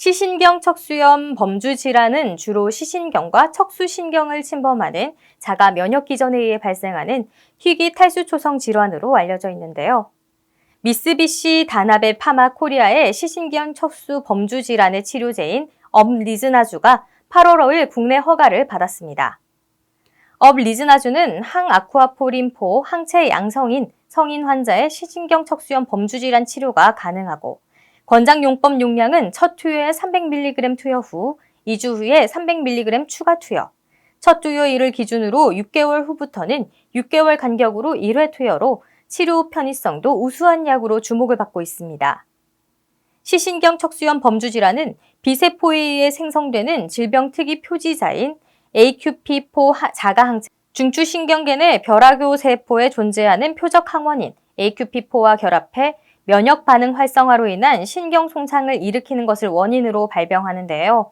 시신경 척수염 범주 질환은 주로 시신경과 척수신경을 침범하는 자가 면역 기전에 의해 발생하는 희귀 탈수 초성 질환으로 알려져 있는데요. 미쓰비시 다나베 파마 코리아의 시신경 척수 범주 질환의 치료제인 업리즈나주가 8월 5일 국내 허가를 받았습니다. 업 리즈나주는 항아쿠아포린포 항체 양성인 성인 환자의 시신경 척수염 범주 질환 치료가 가능하고 권장용법 용량은 첫 투여에 300mg 투여 후 2주 후에 300mg 추가 투여, 첫 투여 일을 기준으로 6개월 후부터는 6개월 간격으로 1회 투여로 치료 편의성도 우수한 약으로 주목을 받고 있습니다. 시신경 척수염 범주 질환은 비세포에 의해 생성되는 질병 특이 표지자인 AQP4 자가항체, 중추신경계 내 벼락교 세포에 존재하는 표적 항원인 AQP4와 결합해 면역 반응 활성화로 인한 신경 손상을 일으키는 것을 원인으로 발병하는데요.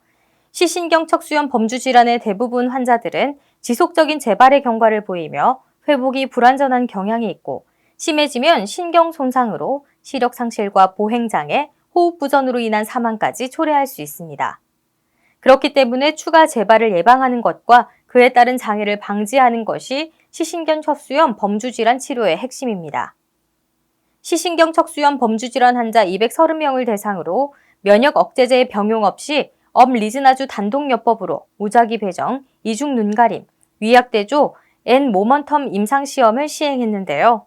시신경 척수염 범주 질환의 대부분 환자들은 지속적인 재발의 경과를 보이며 회복이 불완전한 경향이 있고 심해지면 신경 손상으로 시력 상실과 보행 장애, 호흡 부전으로 인한 사망까지 초래할 수 있습니다. 그렇기 때문에 추가 재발을 예방하는 것과 그에 따른 장애를 방지하는 것이 시신경 척수염 범주 질환 치료의 핵심입니다. 시신경 척수염 범주 질환 환자 230명을 대상으로 면역 억제제의 병용 없이 업 리즈나주 단독요법으로 무작위 배정, 이중 눈가림, 위약대조, N 모먼텀 임상 시험을 시행했는데요.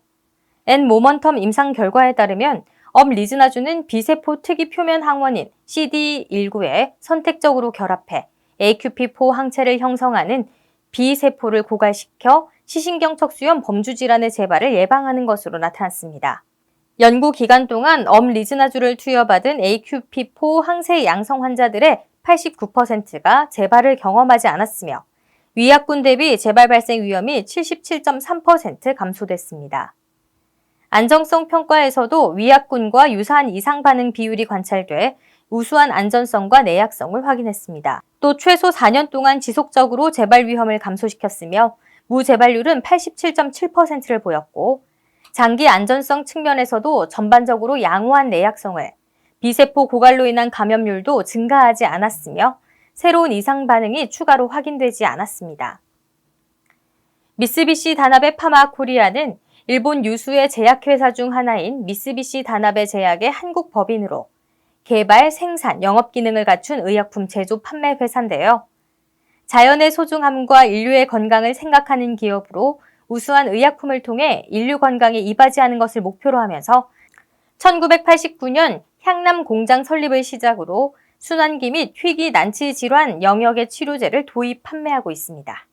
N 모먼텀 임상 결과에 따르면 업 리즈나주는 비세포 특이 표면 항원인 CD19에 선택적으로 결합해 AQP4 항체를 형성하는 B세포를 고갈시켜 시신경 척수염 범주 질환의 재발을 예방하는 것으로 나타났습니다. 연구 기간 동안 엄 리즈나주를 투여받은 AQP4 항체 양성 환자들의 89%가 재발을 경험하지 않았으며 위약군 대비 재발 발생 위험이 77.3% 감소됐습니다. 안정성 평가에서도 위약군과 유사한 이상 반응 비율이 관찰돼 우수한 안전성과 내약성을 확인했습니다. 또 최소 4년 동안 지속적으로 재발 위험을 감소시켰으며 무재발률은 87.7%를 보였고 장기 안전성 측면에서도 전반적으로 양호한 내약성을 비세포 고갈로 인한 감염률도 증가하지 않았으며 새로운 이상 반응이 추가로 확인되지 않았습니다. 미쓰비시 다나베 파마 코리아는 일본 유수의 제약회사 중 하나인 미쓰비시 다나베 제약의 한국 법인으로 개발, 생산, 영업 기능을 갖춘 의약품 제조 판매 회사인데요. 자연의 소중함과 인류의 건강을 생각하는 기업으로 우수한 의약품을 통해 인류 건강에 이바지하는 것을 목표로 하면서 1989년 향남 공장 설립을 시작으로 순환기 및 희귀 난치 질환 영역의 치료제를 도입 판매하고 있습니다.